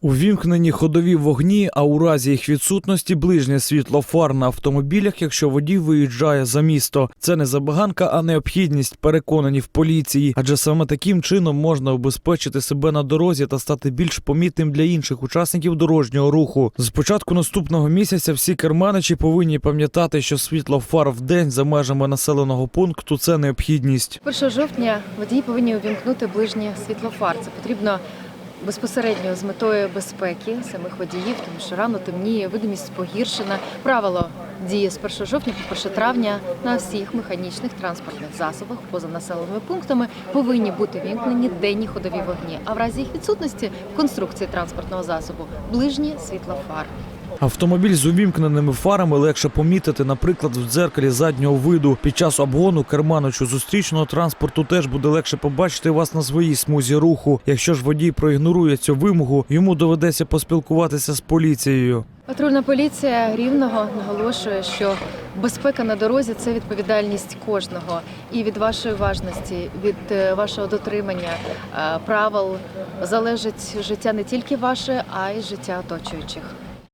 Увімкнені ходові вогні, а у разі їх відсутності ближнє світло фар на автомобілях, якщо водій виїжджає за місто. Це не забаганка, а необхідність, переконані в поліції. Адже саме таким чином можна убезпечити себе на дорозі та стати більш помітним для інших учасників дорожнього руху. З початку наступного місяця всі керманичі повинні пам'ятати, що світло фар в день за межами населеного пункту це необхідність. 1 жовтня водії повинні увімкнути ближнє світлофар. Це потрібно безпосередньо з метою безпеки самих водіїв, тому що рано темніє, видимість погіршена. Правило діє з 1 жовтня по 1 травня на всіх механічних транспортних засобах поза населеними пунктами повинні бути вімкнені денні ходові вогні. А в разі їх відсутності в конструкції транспортного засобу ближнє світлофар. Автомобіль з увімкненими фарами легше помітити, наприклад, в дзеркалі заднього виду. Під час обгону керманичу зустрічного транспорту теж буде легше побачити вас на своїй смузі руху. Якщо ж водій проігнорує цю вимогу, йому доведеться поспілкуватися з поліцією. Патрульна поліція рівного наголошує, що безпека на дорозі це відповідальність кожного. І від вашої важності, від е, вашого дотримання е, правил залежить життя не тільки ваше, а й життя оточуючих.